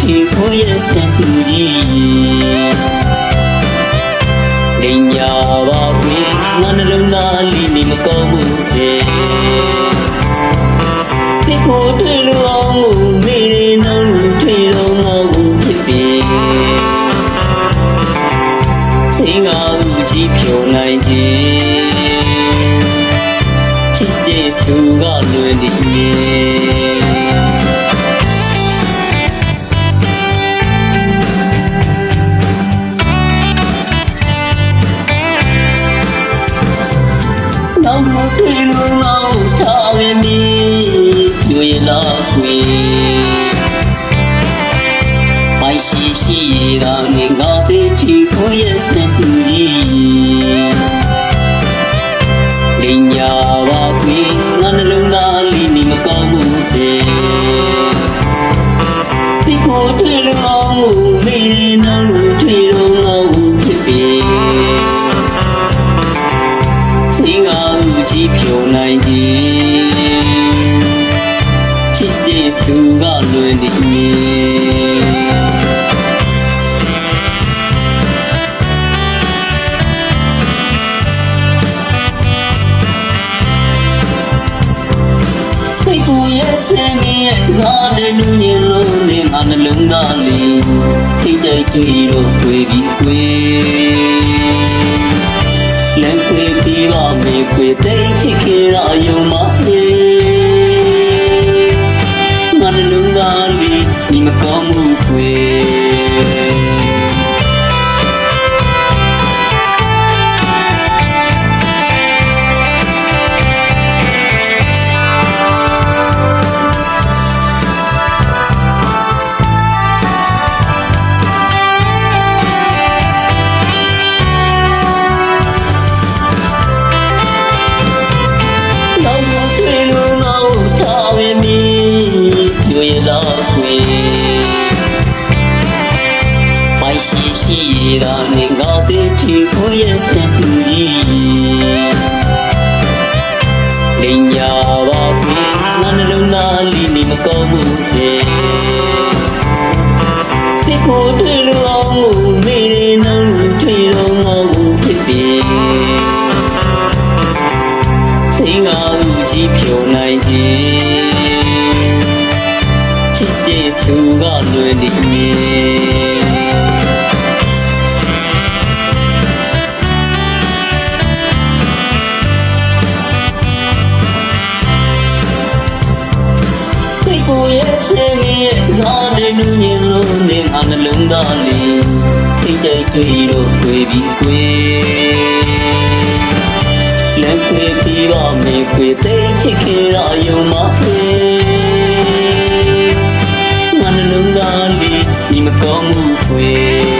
ရှိရတာနဲ့ငါတဲ့ချီကိုရဲ့စံသူကြီးလိန်ညာပါခွေငါနှလုံးသားလေးနေမကောင်းဘူးတဲ့ဒီကိုတွေ့လို့အောင်လို့မေးနေတော့လို့တွေ့တော့ငါ့ကိုဖြစ်ပြီစင်ငါဦးကြီးဖြုံနိုင်တယ်ချစ်တဲ့သူကလွယ်နေတယ်နော တာနေငါသေးချီကိုရဲ့စံသူကြီးလိညာပါခွေငါနှလုံးသားလေးနေမကောင်းဘူးတဲ့ဒီကိုတွေ့လို့ငေါမေးနောင်လို့တွေ့တော့ငေါဖြစ်ပြီစင်ငါဦးကြီးဖြုံနိုင်သည်ချစ်တဲ့သူကလွယ်နေ င်ရဲ့ငါတဲ့လူညင်လုံးနဲ့ငါနှလုံးသားလေးထိတ်ကြိုက်ကြည့်တော့တွေ့ပြီးကွယ်လမ်းခွေပြီးပါမေခွေတိတ်ချစ်ခဲ့ရယုံမလေးငါနှလုံးသားလေးဒီမကောင်းမှုခွေ ရှိရှိရတာနဲ့ငါတဲ့ချီကိုရဲ့စံသူကြီးလိန်ညာပါခွေငါနှလုံးသားလေးနေမကောင်းဘူးတဲ့ဒီကိုတွေ့လို့အောင်လို့မေးနေတော့တွေ့တော့ငါ့ကိုဖြစ်ပြီစင်ငါဦးကြီးဖြုံနိုင်တယ်ချစ်တဲ့သူကလွယ်နေမည် ရင်နူးညင်လို့နေငါနှလုံးသားလေးထိတ်ကြိုက်ကြွေတော့တွေ့ပြီးကွယ်လက်ခွေပြီးတော့မေခွေသိချစ်ခင်ရယုံမဖေးငါနှလုံးသားလေးဒီမကောင်းမှုခွေ